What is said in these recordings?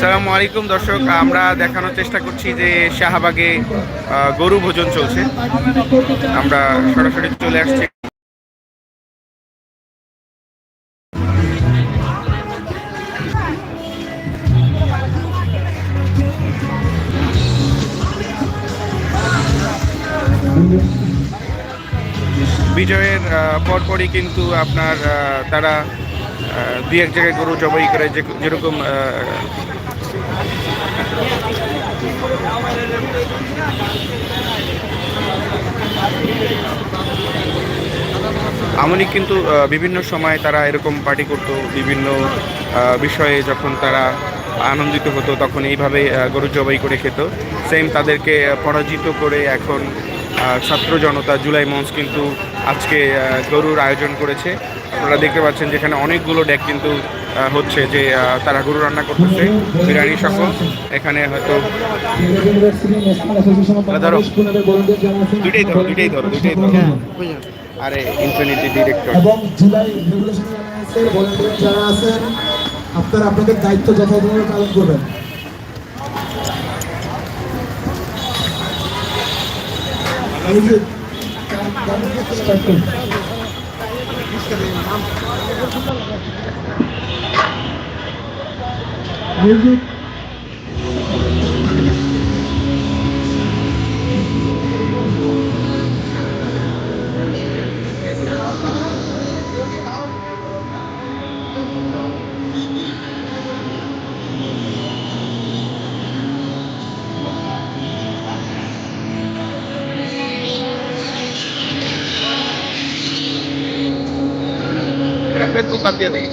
সালামু আলাইকুম দর্শক, আমরা দেখানোর চেষ্টা করছি যে শাহবাগে গরু ভোজন চলছে। আমরা সরাসরি চলে আসছি। বিজয়ের পরপরই কিন্তু আপনার তারা দুই এক জায়গায় গরু জবাই করে যে যেরকম আমলি কিন্তু বিভিন্ন সময় তারা এরকম পার্টি করতো, বিভিন্ন বিষয়ে যখন তারা আনন্দিত হতো, তখন এইভাবে গরু জবাই করে খেত। সেম তাদেরকে পরাজিত করে এখন ছাত্র জনতা জুলাই মঞ্চ কিন্তু আজকে গরুর আয়োজন করেছে আপনারা দেখতে পাচ্ছেন যেখানে অনেকগুলো ডেক কিন্তু হচ্ছে যে তারা গরু রান্না করতেছে বিরিয়ানি সহ এখানে হয়তো ধরো। দুইটাই ধরো, দুইটাই ধরো, দুইটাই ধরো। আরে ইনফিনিটি ডিরেক্টর এবং জুলাই রেগুলেশন যারা আছেন আপনারা আপনাদের দায়িত্ব যথাযথভাবে পালন করবেন এই যে দিয়ে দেখি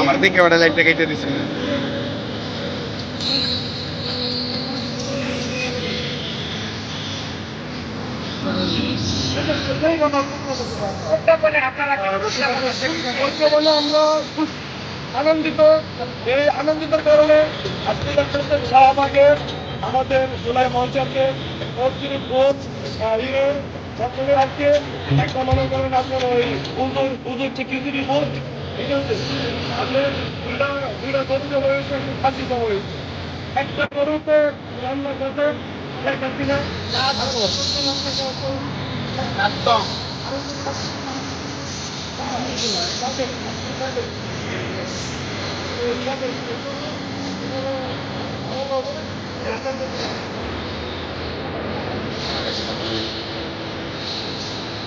আমার দেখে ওরা লাইটটা কেটে দিছে। আনন্দিত, এই আনন্দিত কারণে আজকে শাহবাগের আমাদের জুলাই মঞ্চকে ভোট আজকে একটা মনে করেন আপনার ওই উজুর উজুর চিকিৎসি ভোট ঠিক আছে আপনার দুইটা গরুতে হয়েছে একটু খাসিত হয়েছে। একটা গরুতে রান্না করতে একটা দিনে একদম।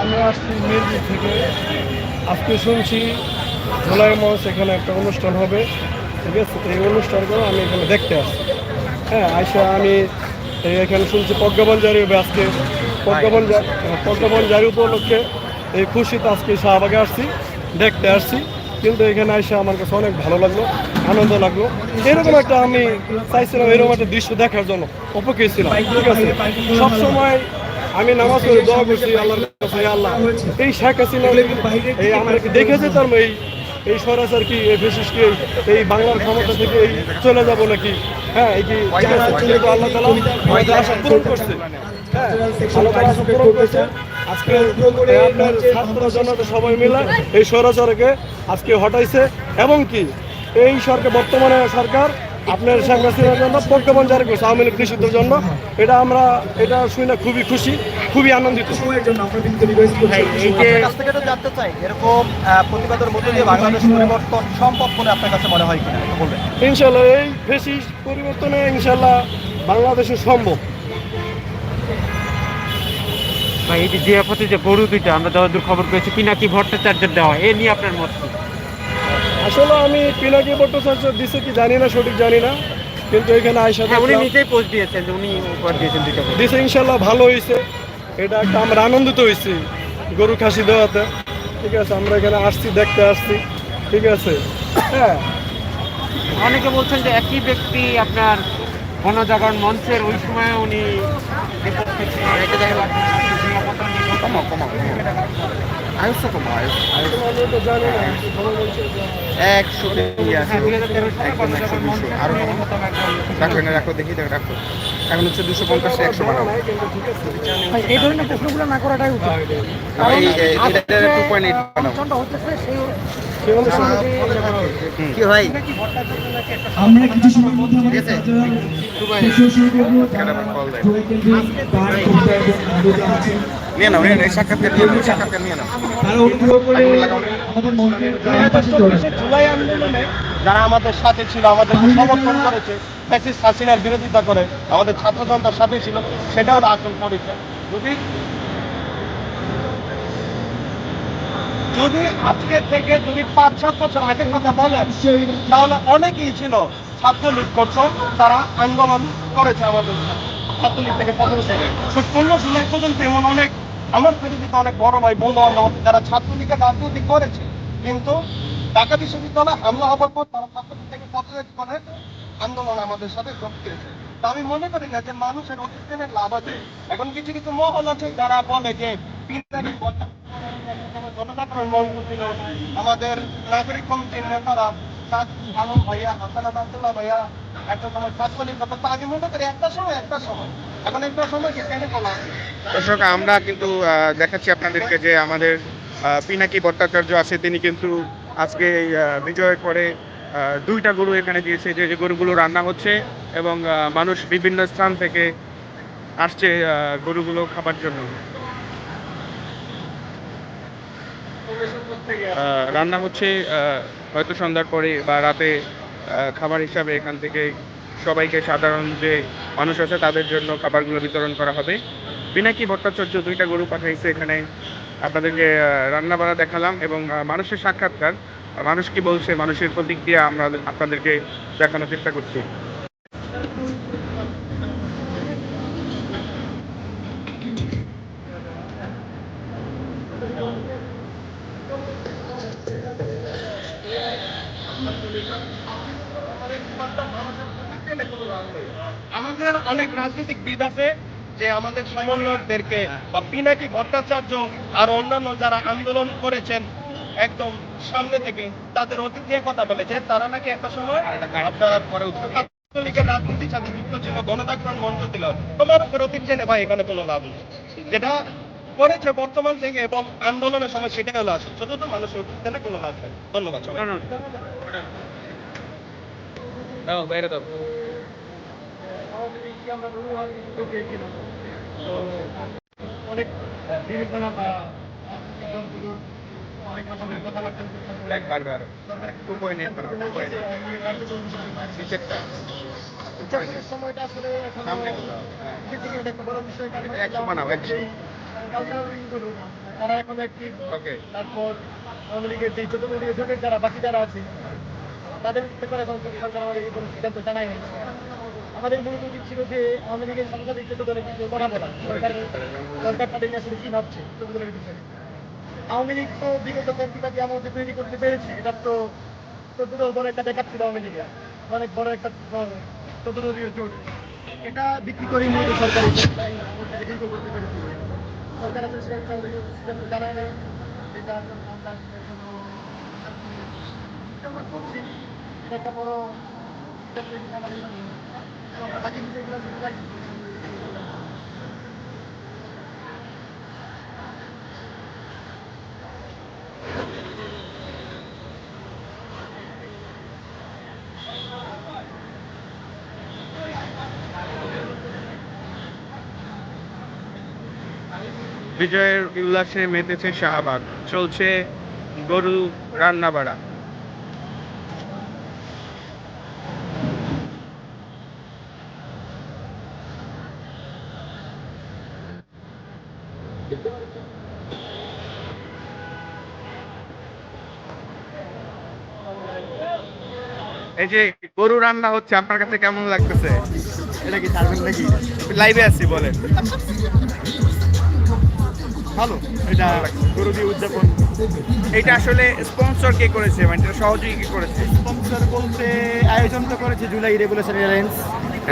আমরা আসছি মিরপুর থেকে। আজকে শুনছি ধুলাই মঞ্চ এখানে একটা অনুষ্ঠান হবে। ঠিক আছে? এই অনুষ্ঠানগুলো আমি এখানে দেখতে আসছি। হ্যাঁ আইসা আমি এই এখানে শুনছি প্রজ্ঞাপন জারি হবে আজকে। প্রজ্ঞাপন প্রজ্ঞাপন জারি উপলক্ষে এই খুশিতে আজকে শাহবাগে আসছি দেখতে আসছি। কিন্তু এখানে এসে আমার কাছে অনেক ভালো লাগল, আনন্দ লাগল। এরকম একটা আমি চাইছিলাম, এরকম একটা দৃশ্য দেখার জন্য অপেক্ষা ছিলাম, ঠিক আছে? সবসময় আমি নামাজ পড়ে দোয়া করছি আল্লাহর কাছে আল্লাহ, এই শেখ হাসিনা এই আমাদেরকে দেখেছে, তার এই এই স্বরাচার কি, এই বিশেষ কি, এই- বাংলার ক্ষমতা থেকে এই চলে যাব নাকি? হ্যাঁ এই কি আল্লাহ তালা আশা পূরণ করছে। হ্যাঁ করছে আজকে আপনার সবাই মিলে এই আজকে হটাইছে এবং কি এই সরকার বর্তমানে সরকার আপনার জন্য জন্য এটা আমরা এটা শুনে খুবই খুশি খুবই আনন্দিত জানতে চাই এরকম প্রতিবাদের মধ্যে দিয়ে বাংলাদেশ সম্ভব বলে আপনার কাছে মনে হয় ইনশাল্লাহ, এই বেশি পরিবর্তনে ইনশাল্লাহ বাংলাদেশে সম্ভব। বা এই যে জিয়াপথে যে গরু দুইটা আমরা যতদূর খবর পেয়েছি পিনাকি ভট্টাচার্যের দেওয়া এ নিয়ে আপনার মত কি? আসলে আমি পিনাকি ভট্টাচার্য দিছে কি জানি না সঠিক জানি না। কিন্তু এখানে আইসা হ্যাঁ উনি নিজেই পোস্ট দিয়েছেন যে উনি উপহার দিয়েছেন দুইটা দিছে ইনশাল্লাহ ভালো হয়েছে এটা একটা আমরা আনন্দিত হয়েছি গরু খাসি দেওয়াতে। ঠিক আছে আমরা এখানে আসছি দেখতে আসছি। ঠিক আছে? হ্যাঁ। অনেকে বলছেন যে একই ব্যক্তি আপনার গণজাগরণ মঞ্চের ওই সময় উনি। কমাও কমাও আয়ুষ কমাও আয়ুষ না একশো হ্যাঁ, তেরো একদম একশো দুশো মঞ্চের আরও উনি কমাও। রাখো এনে রাখো দেখি দেখো রাখো এখন হচ্ছে দুশো পঞ্চাশ একশো বানাও এই ধরনের প্রশ্নগুলো না করাটাই উচিত টু পয়েন্ট এইট বানাও কি ভাই আমরা কিছু সময়ের মধ্যে আমাদের কার্যক্রম শুরু করব যারা আবার দেয়। জয় করতে নিয়ে নাও সাক্ষাৎকার নিয়ে নাও সাক্ষাৎকার নিয়ে নাও। জুলাই আন্দোলনে যারা আমাদের সাথে ছিল, আমাদের সমর্থন করেছে হাসিনার বিরোধিতা করে, আমাদের ছাত্র সাথে ছিল আচরণ করেছে যদি যদি আজকে থেকে যদি পাঁচ, সাত বছর আগের কথা বলেন, তাহলে অনেকেই ছিল ছাত্রলীগ করছ তারা আন্দোলন করেছে আমাদের আমি মনে করি না যে মানুষের অতীতের লাভ আছে। এখন কিছু কিছু মহল আছে যারা বলে যে আমাদের নাগরিক কমিটির নেতারা ভাইয়া হাসান ভাইয়া একটা সময় ছাত্রলীগ করতো তা আমি মনে করি একটা সময় একটা সময়। এখন একটা সময় কি কেন কমা দর্শক আমরা কিন্তু দেখাচ্ছি আপনাদেরকে যে আমাদের পিনাকি ভট্টাচার্য আছে তিনি কিন্তু আজকে বিজয়ের পরে দুইটা গরু এখানে দিয়েছে যে গরুগুলো রান্না হচ্ছে এবং মানুষ বিভিন্ন স্থান থেকে আসছে গরুগুলো খাবার জন্য। রান্না হচ্ছে হয়তো সন্ধ্যার পরে বা রাতে খাবার হিসাবে এখান থেকে সবাইকে সাধারণ যে মানুষ আছে, তাদের জন্য খাবারগুলো বিতরণ করা হবে। পিনাকি ভট্টাচার্য দুইটা গরু পাঠাইছে এখানে। আপনাদেরকে রান্না বাড়া দেখালাম এবং মানুষের সাক্ষাৎকার। মানুষ কি বলছে, মানুষের প্রতিক্রিয়া আমরা আপনাদেরকে দেখানোর চেষ্টা করছি। আমাদের রাজনৈতিক বিদ আছে যে আমাদের সমন্বয়কদেরকে বা পিনাকি ভট্টাচার্য আর অন্যান্য যারা আন্দোলন করেছেন একদম সামনে থেকে তাদের অতীত নিয়ে কথা বলেছে, তারা নাকি একটা সময় আপনার পরে আন্দোলনের সময় সেটাই মানুষের কোনো লাভ দাও। বাইরে দাও অনেক বিভিন্ন অনেক রকমের কথাবার্তা একবার বার টু পয়েন্ট এইট বানাও টু পয়েন্ট নিচেরটা সময়টা আসলে সামনে। একটা বড় বিষয় একশো বানাও একশো তারা এখন একটি তারপর আওয়ামী লীগের যে ছোট ছোট যারা বাকি যারা আছে তাদের ব্যাপারে এখন সরকার আমাদের কোনো সিদ্ধান্ত জানায় নাই আমাদের মূল উচিত ছিল যে আওয়ামী লীগের সাংবাদিক কিছু কথা বলা, সরকার সরকার তাদের ভাবছে আওয়ামী লীগ তো বিগত আমার মধ্যে তৈরি করতে পেরেছে, এটা তো চোদ্দ দল বড় একটা দেখাচ্ছিল আওয়ামী লীগের। অনেক বড় একটা চোদ্দ দলীয় জোট। এটা বিক্রি করে মূলত সরকার করতে পেরেছে। সরকার আসলে সেটা জানায় নাই এটা এটা একটা বড় বিজয়ের উল্লাসে মেতেছে শাহবাগ। চলছে গরু রান্না এই যে গরু রান্না হচ্ছে আপনার কাছে কেমন লাগতেছে? এটা কি ছাড়বেন নাকি? লাইভে আছি বলেন। ভালো। এটা গরু দিয়ে উদযাপন। এটা আসলে স্পন্সর কে করেছে? মানে এটা সহযোগী কে করেছে? স্পন্সর বলতে আয়োজন তো করেছে জুলাই রেগুলেশন এয়ারলাইন্স।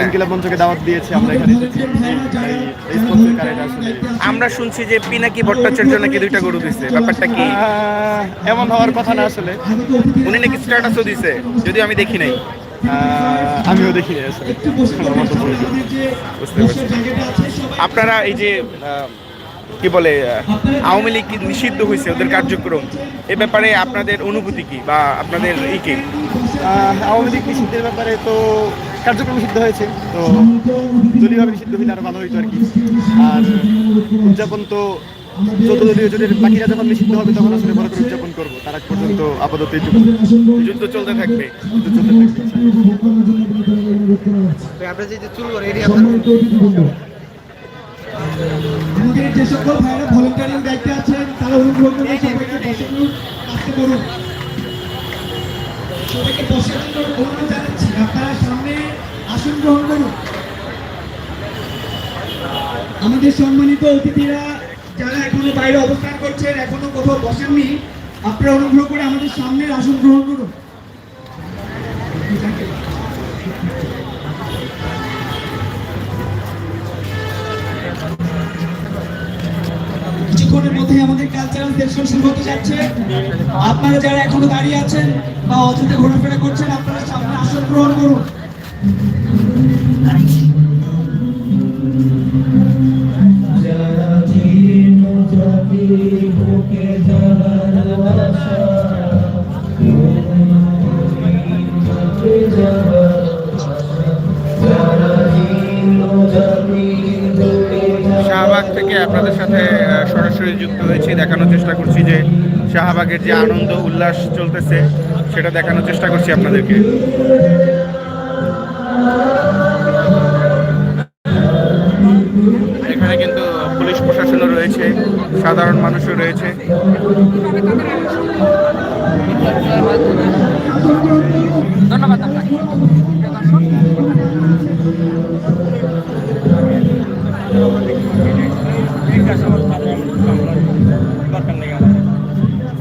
ইনকিলাব মঞ্চকে দাওয়াত দিয়েছে আমরা এখানে আমরা শুনছি যে পিনাকি ভট্টাচার্য নাকি দুইটা গরু দিছে। ব্যাপারটা কি? এমন হওয়ার কথা না আসলে। উনি নাকি স্ট্যাটাসও দিছে যদিও আমি দেখি নাই। আমিও দেখিনি আসলে। বুঝতে পারছি। আপনারা এই যে কি বলে আওয়ামী লীগ নিষিদ্ধ হয়েছে ওদের কার্যক্রম এ ব্যাপারে আপনাদের অনুভূতি কি বা আপনাদের ই কি? আওয়ামী লীগ নিষিদ্ধের ব্যাপারে তো কার্যক্রম নিষিদ্ধ হয়েছে তো দলীয়ভাবে নিষিদ্ধ হলে আরও ভালো হইতো আর কি। আর উদযাপন তো চোদ্দ দলীয় জোটের বাকিরা যখন নিষিদ্ধ হবে তখন আসলে বড় করে উদযাপন করব তার আগ পর্যন্ত আপাতত এই যুগ যুদ্ধ চলতে থাকবে। যুদ্ধ চলতে থাকবে যে চুল এটি আপনার আমাদের যে সকল ভাইরা ভলেন্টারিং দায়িত্বে আছেন তারা অনুগ্রহ করে সবাইকে বসানোর করুন সবাইকে বসার জন্য অনুরোধ জানাচ্ছি আপনারা সামনে আসন গ্রহণ আমাদের সম্মানিত অতিথিরা যারা এখনও বাইরে অবস্থান করছেন, এখনও কোথাও বসেননি, আপনারা অনুগ্রহ করে আমাদের সামনের আসন গ্রহণ করুন। কিছুক্ষণের আমাদের কালচারাল শুরু হতে যাচ্ছে। আপনারা যারা এখনও দাঁড়িয়ে আছেন বা অতীতে ঘোরাফেরা করছেন, আপনারা সামনে আসন গ্রহণ করুন। শাহবাগ থেকে আপনাদের সাথে সরাসরি যুক্ত হয়েছি। দেখানোর চেষ্টা করছি যে শাহবাগের যে আনন্দ, উল্লাস চলতেছে, সেটা দেখানোর চেষ্টা করছি আপনাদেরকে। সাধারণ মানুষও রয়েছে। ধন্যবাদ আপনাকে।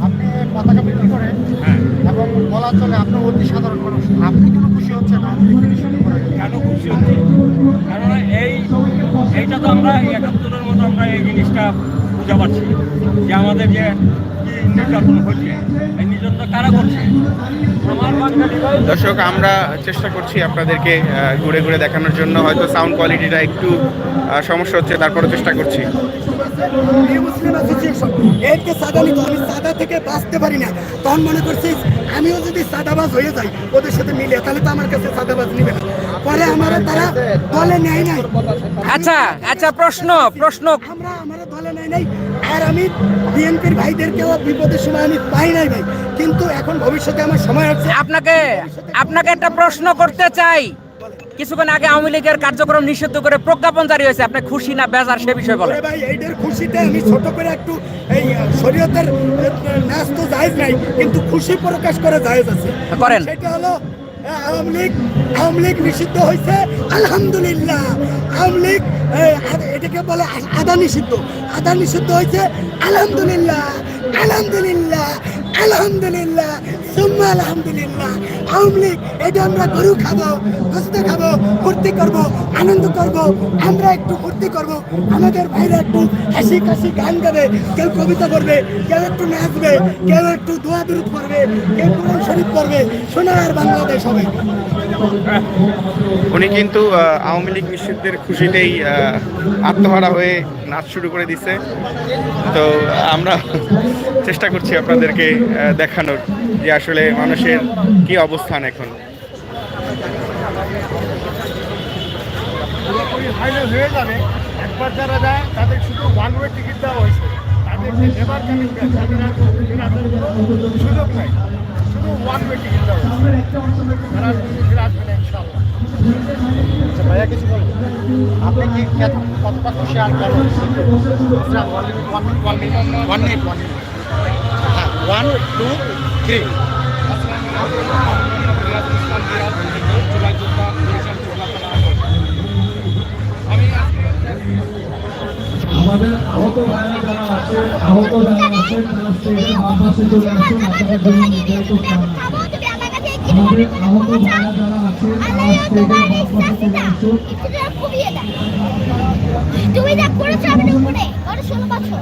আপনি পতাকা বিক্রি করেন এবং বলা চলে আপনি অতি সাধারণ মানুষ। আপনি কেন খুশি হচ্ছেন কেন খুশি হচ্ছি? কারণ এই এইটা তো আমরা একাত্তরের মতো আমরা এই জিনিসটা বুঝা পারছি যে আমাদের যে নির্যাতন হচ্ছে, এই নির্যাতন কারা করছে? দর্শক, আমরা চেষ্টা করছি আপনাদেরকে ঘুরে ঘুরে দেখানোর জন্য। হয়তো সাউন্ড কোয়ালিটিটা একটু সমস্যা হচ্ছে তারপরে চেষ্টা করছি। মুসলিম অ্যাসোসিয়েশন এরকে সাদা নিত আমি সাদা থেকে বাঁচতে পারি না। তখন মনে করছিস আমিও যদি সাদাবাজ হয়ে যাই ওদের সাথে মিলে তাহলে তো আমার কাছে সাদাবাজ নিবে না। পরে আমার তারা দলে নেয় নাই। আচ্ছা আচ্ছা প্রশ্ন প্রশ্ন। আমরা আমার দলে নেয় নাই। আর আমি বিএনপির ভাইদেরকেও বিপদের সময় আমি পাই নাই ভাই। কিন্তু এখন ভবিষ্যতে আমার সময় হচ্ছে আপনাকে আপনাকে একটা প্রশ্ন করতে চাই। কিছুক্ষণ আগে আওয়ামী লীগের কার্যক্রম নিষিদ্ধ করে প্রজ্ঞাপন জারি হয়েছে। আপনি খুশি না বেজার সে বিষয়ে বলেন। ভাই এইটার খুশিতে আমি ছোট করে একটু এই শরীয়তের নাচ তো জায়েজ নাই কিন্তু খুশি প্রকাশ করে জায়েজ আছে। করেন। সেটা হলো আওয়ামী লীগ আওয়ামী লীগ নিষিদ্ধ হয়েছে আলহামদুলিল্লাহ। আওয়ামী লীগ এটাকে বলে আদা নিষিদ্ধ। আদা নিষিদ্ধ হয়েছে আলহামদুলিল্লাহ আলহামদুলিল্লাহ। আলহামদুলিল্লাহ, সুম্মা আলহামদুলিল্লাহ। আওয়ামী লীগ, এটা আমরা গরু খাব, গোস্ত খাব ফুর্তি করব, আনন্দ করব, আমরা একটু ফুর্তি করব। আমাদের ভাইরা একটু হাসি কাশি গান গাবে, কেউ কবিতা করবে কেউ একটু নাচবে, কেউ একটু দোয়া দুরুদ পড়বে, কেউ কোরআন শরীফ পড়বে, সোনার বাংলাদেশ হবে। উনি কিন্তু আওয়ামী লীগ নিষিদ্ধের খুশিতেই আত্মহারা হয়ে নাচ শুরু করে দিছে। তো আমরা চেষ্টা করছি আপনাদেরকে দেখানোর যে আসলে মানুষের কি অবস্থান এখন। ফাইনাল হয়ে যাবে। একবার যারা যায় তাদের শুধু ওয়ান ওয়ে টিকিট দেওয়া হয়েছে। লেবার সুযোগ নাই। শুধু ওয়ান ওয়ে টিকিট দেওয়া হয়েছে। তারা ফিরে আসবে না ইনশাল্লাহ আচ্ছা ভাইয়া কিছু বলুন। আপনি কি কতটা খুশি আর কেন? One minute one minute one two three আমাদের আহত ভাইরা যারা আছে আহত যারা আছেন তারা বাম পাশে চলে আসুন আপনাদের জন্য নির্ধারিত স্থান আমাদের আহত ভাইরা যারা আছেন তারা বাম পাশে চলে আসুন। তুমি যা করেছ আমি উপরে ওর ষোলো বছর।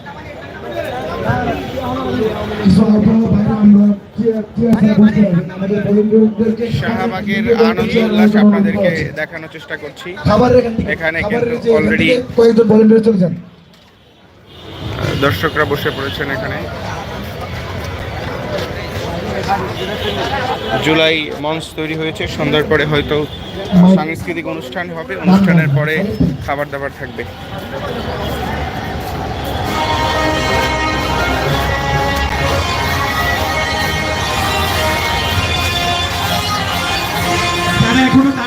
শাহবাগের আনন্দ উল্লাস আপনাদেরকে দেখানোর চেষ্টা করছি। এখান কিন্তু থেকে কয়েকজন ভলেন্টিয়ার চলে যান দর্শকরা বসে পড়েছেন এখানে। জুলাই মঞ্চ তৈরি হয়েছে, সন্ধ্যার পরে হয়তো সাংস্কৃতিক অনুষ্ঠান হবে, অনুষ্ঠানের পরে খাবার দাবার থাকবে।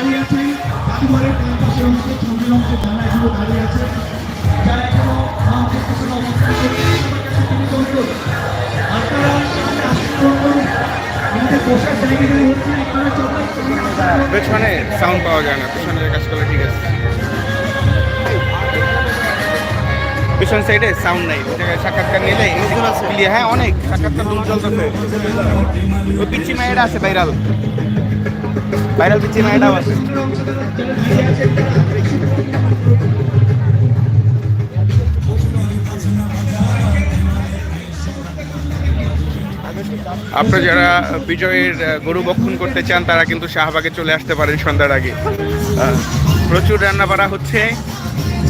দাঁড়িয়ে আছেন জাদুঘরের ক্যাম্পাসের অংশে চন্দ্রের অংশে যারা এখনও দাঁড়িয়ে আছে। যারা এখনও আমাদের পিছনে অবস্থান অনুরোধ। আপনারা আমাদের বসার জায়গাগুলো হচ্ছে আপনারা। পেছনে সাউন্ড পাওয়া যায় না পেছনে কাজ করলে ঠিক আছে। পেছন সাইডে সাউন্ড নাই সাক্ষাৎকার নিলে হ্যাঁ অনেক সাক্ষাৎকার রুম চলতেছে পিচ্ছি মেয়েটা আছে ভাইরাল। ভাইরাল পিচ্ছি মেয়েটাও আছে। আপনারা যারা বিজয়ের গরু বক্ষণ করতে চান, তারা কিন্তু শাহবাগে চলে আসতে পারেন সন্ধ্যার আগে। প্রচুর রান্না বাড়া হচ্ছে।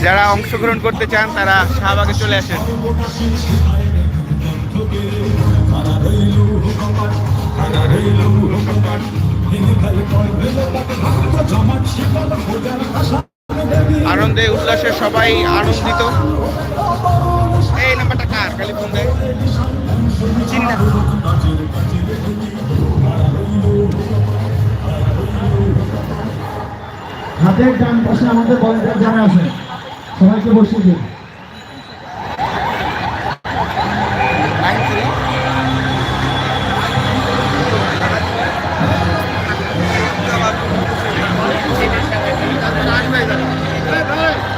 যারা অংশগ্রহণ করতে চান, তারা শাহবাগে চলে আসেন। আনন্দে, উল্লাসে সবাই আনন্দিত। এই নাম্বারটা কার? খালি ফোন দেয় হাতের ডান পাশে আমাদের ভলেন্টিয়ার যারা আছেন সবাইকে বসিয়ে দিন নাইন থ্রি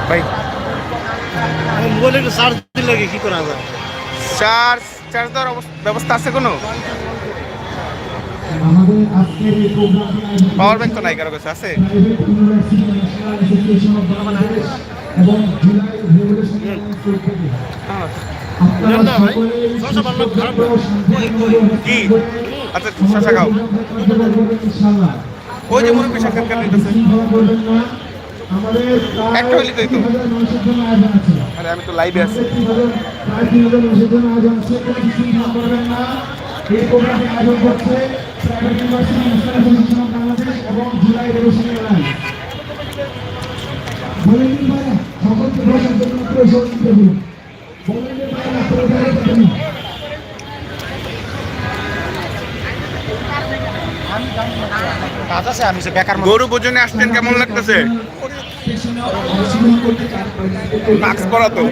ভাই মোবাইলে একটু চার্জ দিলে কি করা যায় চার্জ চার্জ দেওয়ার ব্যবস্থা আছে কোনো পাওয়ার ব্যাংক তো নাই কারও কাছে আছে? আচ্ছা শশা খাও। ওই যে মুরব্বী সাক্ষাৎকার নিতেছে একটা হইলে তো এই তো। 3000 মানুষের জন্য আয়োজন আছে। আরে আমি তো লাইভে আছি আমাদের 3000 প্রায় 3000 মানুষের জন্য আয়োজন আছে। কোনো বিশৃঙ্খলা করবেন না। এই প্রোগ্রামে আয়োজন করছে private university national of Bangladesh এবং জুলাই রেভলিউশনারি অ্যালায়েন্স। ভলেন্টিয়ার ভাইরা, সকলকে বসার জন্য প্রয়োজন দিতে বলুন। ভলেন্টিয়ার ভাইরা, আপনারা দাঁড়িয়ে থাকুন। গরু বোজনে আসছেন কেমন লাগতেছে মাস্ক পরা তো।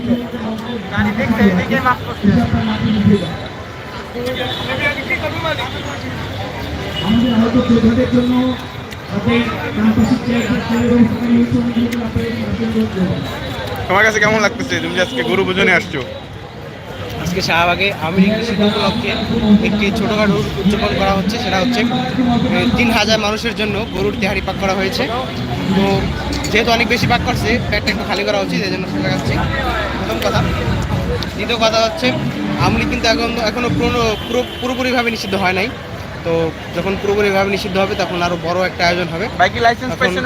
তোমার কাছে কেমন লাগতেছে? তুমি আজকে গরু বোজনে আসছো। আজকে শাহবাগে লীগ নিষিদ্ধ উপলক্ষে একটি ছোটোখাটো উদযাপন করা হচ্ছে। সেটা হচ্ছে তিন হাজার মানুষের জন্য গরুর তেহারি পাক করা হয়েছে। তো যেহেতু অনেক বেশি পাক করছে পেটটা একটু খালি করা উচিত এই জন্য সেটা খাচ্ছি প্রথম কথা। দ্বিতীয় কথা হচ্ছে আওয়ামী লীগ কিন্তু এখন এখনও পুরো পুরো পুরোপুরিভাবে নিষিদ্ধ হয় নাই। তো যখন পুরোপুরিভাবে নিষিদ্ধ হবে তখন আরও বড় একটা আয়োজন হবে। বাইকি লাইসেন্স তখন পাইছেন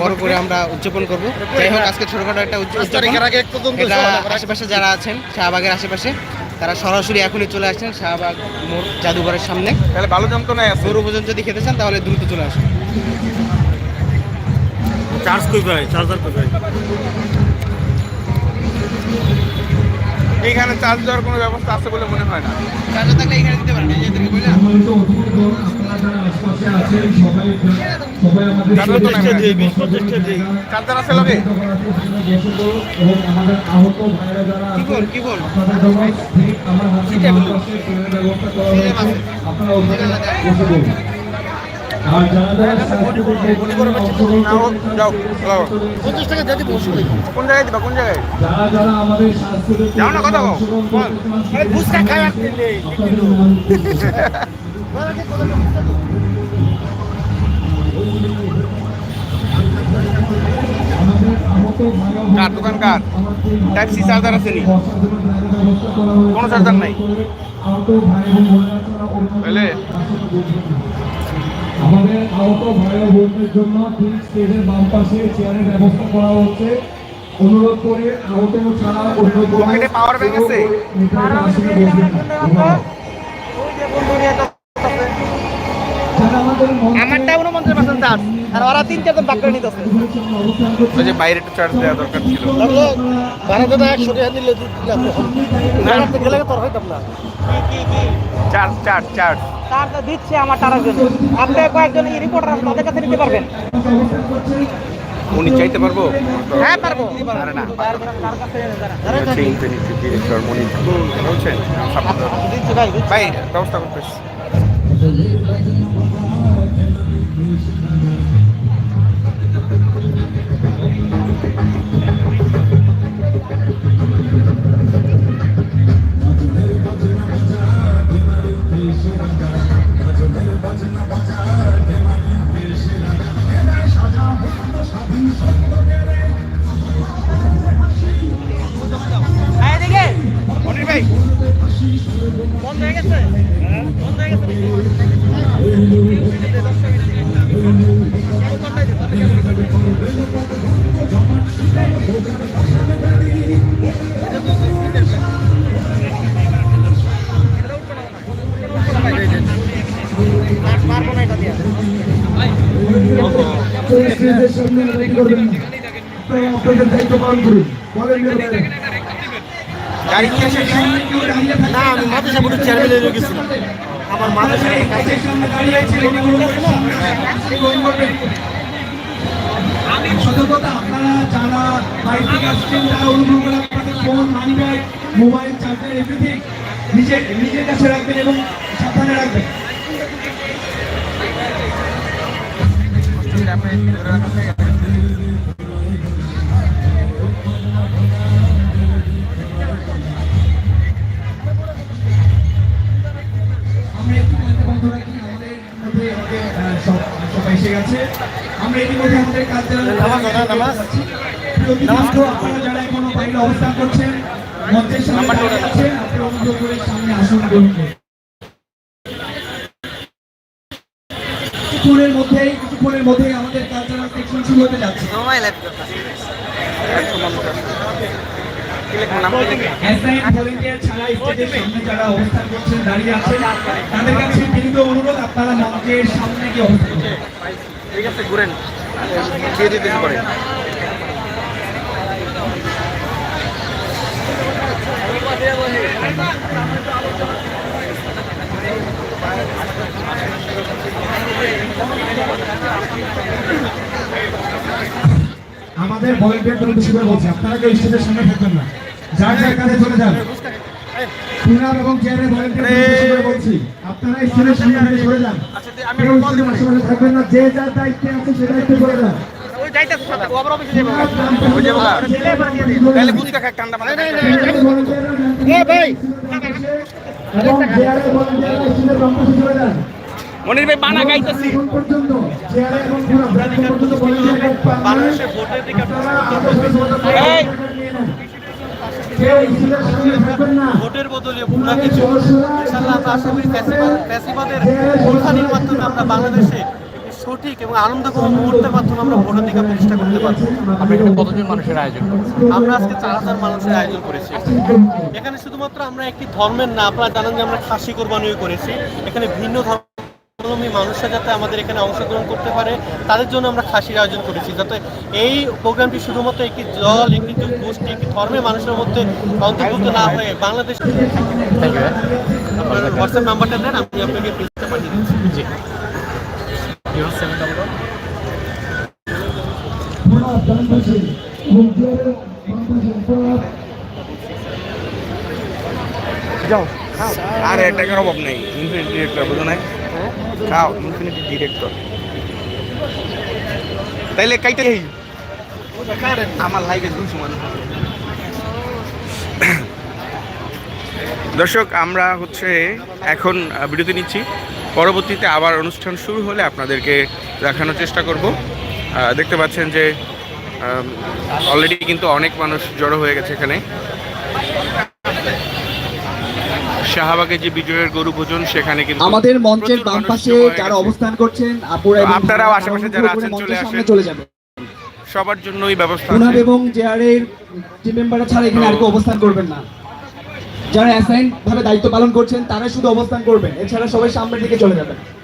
বড় করে আমরা উদযাপন করব। যাই হোক আজকে ছোটখাটো একটা আশেপাশে যারা আছেন শাহবাগের আশেপাশে তারা সরাসরি এখনই চলে আসছেন শাহবাগ মোড় জাদুঘরের সামনে। তাহলে ভালো যন্ত্রণায় আছে গরু ভোজন যদি খেতে চান তাহলে দ্রুত চলে আসুন। চার্জ কই ভাই? চার্জার কই ভাই? এইখানে চার্জ দেওয়ার কোনো ব্যবস্থা আছে বলে মনে হয় না। চার্জার থাকলে এখানে দিতে পারেন সবাই আমাদের চার্জার আছে লগে? আহত ভাইরা যারা কি বল আছেন কি বল কোন জায়গায় দিবা জায়গায়? যাও না, কথা ফুচকা খাই কার দোকান কার? টাইপ সি চার্জার আছে নি? কোনো চার্জার নাই? তাহলে? আমাদের আহত ভাই ও বোনদের জন্য ঠিক স্টেজের বাম পাশে চেয়ারের ব্যবস্থা করা হচ্ছে। অনুরোধ করে আহত ছাড়া অন্য পকেটে power bank আছে? আমারটা উনপঞ্চাশ পার্সেন্ট চার্জ আর ওরা তিন চারজন বাক নিতেছে ওই যে বাইরে একটু চার্জ দেওয়া দরকার ছিল। দাদা একশো টাকা নিলে দিলাম গেলে তোর হইতাম না। চার্জ চার্জ চার্জ তার তো দিচ্ছে আমার টাকার জন্য। আপনি কয়েকজন রিপোর্টার আছেন তাদের কাছে নিতে পারবেন। উনি চাইতে পারব? হ্যাঁ পারব। আরে না। ডিরেক্টর মনি বলছেন ভাই ব্যবস্থা করতেছি। দায়িত্ব পালন করুন বলেন না আমি মাথা সাপুরের চেয়ারম্যান হয়ে গেছিলাম। আমার মাথা সতর্কতা আপনারা যারা বাইরে থেকে আসছেন তারা অনুগ্রহ করে আপনাদের phone money bag mobile charger everything নিজের নিজের কাছে রাখবেন এবং সাবধানে রাখবেন। এসে গেছে। আমরা ইতিমধ্যে আমাদের কার্যালয়ে আপনারা যারা এখনও বাইরে অবস্থান করছেন মঞ্চের সামনে আছেন আপনি অনুগ্রহ করে সামনে আসন গ্রহণ কিছুক্ষণের মধ্যেই কিছুক্ষণের মধ্যেই আমাদের কালচারাল সেকশন শুরু হতে যাচ্ছে। অ্যাসাইন ভলেন্টিয়ার ছাড়া স্টেজের সামনে যারা অবস্থান করছেন দাঁড়িয়ে আছেন তাদের কাছে বিনীত অনুরোধ আপনারা মঞ্চের সামনে গিয়ে অবস্থান করুন। ঠিক আছে ঘুরেন। দিয়ে দিতে পারে। আমাদের ভলেন্টিয়ারদের উদ্দেশ্য করে বলছি আপনারা কেউ স্টেজের সামনে থাকবেন না। যার যার চলে যান। এবং বলছি আপনারা স্টেজের সামনে যান। কেউ স্টেজের আশেপাশে থাকবেন না যে যার দায়িত্বে আছে সে দায়িত্ব করে যান যান মনির ভাই বানা গাইতেছি। চেয়ারে ভোটের বদলে পুরা কিছু। ইনশাল্লাহ মাধ্যমে আমরা বাংলাদেশে সঠিক এবং আনন্দঘন মুহূর্তের মাধ্যমে আমরা ভোটাধিকার প্রতিষ্ঠা করতে পারব। আপনি এখানে কতজন মানুষের আয়োজন আমরা আজকে চার হাজার মানুষের আয়োজন করেছি। এখানে শুধুমাত্র আমরা একটি ধর্মের না আপনারা জানেন যে আমরা খাসি কোরবানিও করেছি। এখানে ভিন্ন ধর্মাবলম্বী মানুষরা যাতে আমাদের এখানে অংশগ্রহণ করতে পারে তাদের জন্য আমরা খাসির আয়োজন করেছি। যাতে এই প্রোগ্রামটি শুধুমাত্র একটি দল একটি গোষ্ঠী একটি ধর্মের মানুষের মধ্যে অন্তর্ভুক্ত না হয়ে বাংলাদেশ আপনার হোয়াটসঅ্যাপ নাম্বারটা দেন আমি আপনাকে পাঠিয়ে দিচ্ছি। জি। বাংলাদেশের আর টাকার অভাব নেই ইনফিনিটি বুঝো নাই? খাও ইনফিনিটি ডিরেক্টর তাইলে কাইতে আমার লাইফে দুশো মানুষ দর্শক, আমরা হচ্ছে এখন বিরতি নিচ্ছি। পরবর্তীতে আবার অনুষ্ঠান শুরু হলে আপনাদেরকে দেখানোর চেষ্টা করব। দেখতে পাচ্ছেন যে অলরেডি কিন্তু অনেক মানুষ জড়ো হয়ে গেছে এখানে। শাহবাগে যে বিজয়ের গরু ভোজন সেখানে কিন্তু আমাদের মঞ্চের বাম পাশে যারা অবস্থান করছেন আপুরা আপনারাও আশেপাশে যারা আছেন চলে আসেন। চলে যাবেন। সবার জন্যই ব্যবস্থা আছে। এবং জেআরের টিম মেম্বাররা ছাড়া এখানে আর কেউ অবস্থান করবেন না। যারা অ্যাসাইন ভাবে দায়িত্ব পালন করছেন তারা শুধু অবস্থান করবেন। এছাড়া সবাই সামনের দিকে চলে যাবেন।